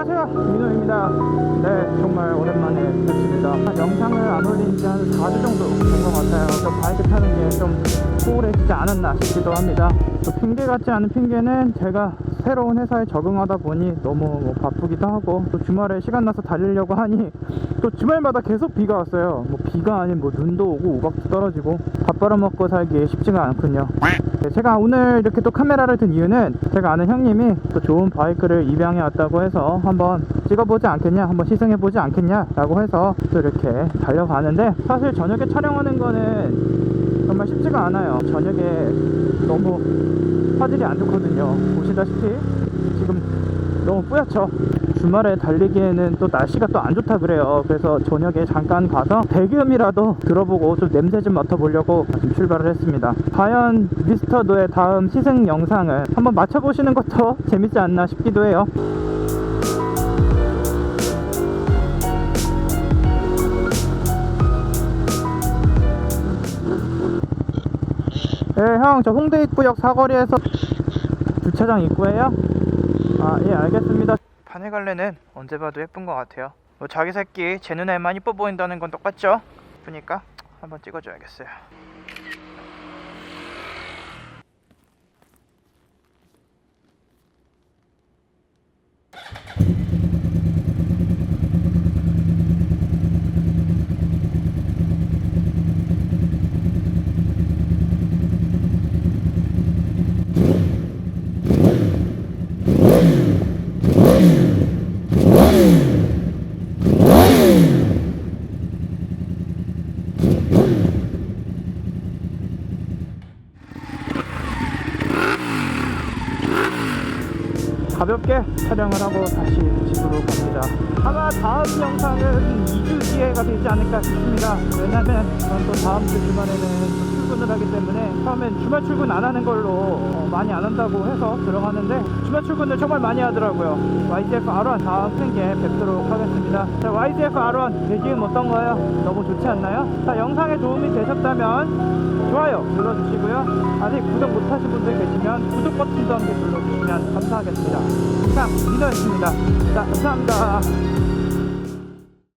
안녕하십니까. 네, 정말 오랜만에 뵙습니다. 영상을 안 올린 지 한 4주 정도 된 것 같아요. 또 바이크 타는 게 좀 소홀해지지 않았나 싶기도 합니다. 또 핑계 같지 않은 핑계는 제가 새로운 회사에 적응하다 보니 너무 뭐 바쁘기도 하고 또 주말에 시간 나서 달리려고 하니 또 주말마다 계속 비가 왔어요. 뭐 비가 아닌 뭐 눈도 오고 우박도 떨어지고 밥 벌어먹고 살기 쉽지가 않군요. 네, 제가 오늘 이렇게 또 카메라를 든 이유는 제가 아는 형님이 또 좋은 바이크를 입양해 왔다고 해서 한번 찍어보지 않겠냐, 한번 시승해보지 않겠냐라고 해서 또 이렇게 달려가는데 사실 저녁에 촬영하는 거는 정말 쉽지가 않아요. 저녁에 너무 화질이 안 좋거든요. 보시다시피 지금 너무 뿌옇죠. 주말에 달리기에는 또 날씨가 또 안 좋다 그래요. 그래서 저녁에 잠깐 가서 배기음이라도 들어보고 좀 냄새 좀 맡아보려고 지금 출발을 했습니다. 과연 미스터도의 다음 시승 영상을 한번 맞춰보시는 것도 재밌지 않나 싶기도 해요. 네, 형, 저 홍대 입구역 사거리에서 주차장 입구에요? 아, 예, 알겠습니다. 파네갈레는 언제 봐도 예쁜 것 같아요. 뭐 자기 새끼 제 눈에만 이뻐 보인다는 건 똑같죠? 그러니까 한번 찍어줘야겠어요. 가볍게 촬영을 하고 다시 집으로 갑니다. 아마 다음 영상은 2주 뒤에가 되지 않을까 싶습니다. 왜냐면 또 다음 주 주말에는 또 출근을 하기 때문에 처음엔 주말 출근 안 하는 걸로 어, 많이 안 한다고 해서 들어가는데 주말 출근을 정말 많이 하더라고요. YTF R1 다음 생에 뵙도록 하겠습니다. 자, YTF R1 배기음 어떤가요? 너무 좋지 않나요? 자, 영상에 도움이 되셨다면 좋아요 눌러주시고요. 아직 구독 못하신 분들 계시면 구독 버튼도 함께 눌러주시면 감사하겠습니다. 이상 민호였습니다. 자, 감사합니다.